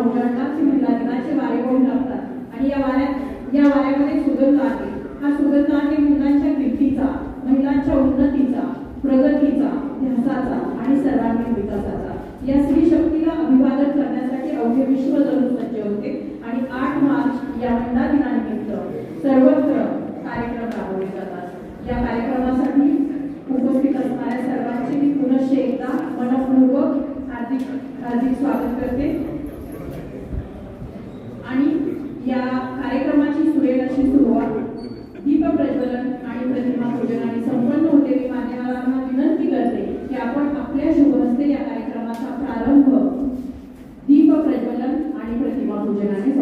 उजाडतात ती वारे होऊन लागतात. आणि या वाऱ्यात या वाऱ्यामध्ये सुगंध आहे. हा सुगंध आहे मुलांच्या कीर्तीचा महिलांच्या उन्नतीचा प्रगतीचा ध्यासाचा आणि सर्वांगीण विकासाचा. या स्त्री शक्तीला अभिवादन करण्यासाठी अवघे विश्व जणू सज्ज होते. आणि आठ मार्च या महिला दिनानिमित्त सर्वत्र कार्यक्रम राबवले जातात. या कार्यक्रमासाठी उपस्थित असणाऱ्या सर्वांचे मी पुनश्च एकदा मनपूर्वक हार्दिक हार्दिक स्वागत करते आणि या कार्यक्रमाची सुरेल अशी सुरुवात दीप प्रज्वलन आणि प्रतिमा पूजनाने संपन्न होते मी मान्यवरांना विनंती करते की आपण आपल्या शुभहस्ते या कार्यक्रमाचा प्रारंभ दीप प्रज्वलन आणि प्रतिमा पूजनाने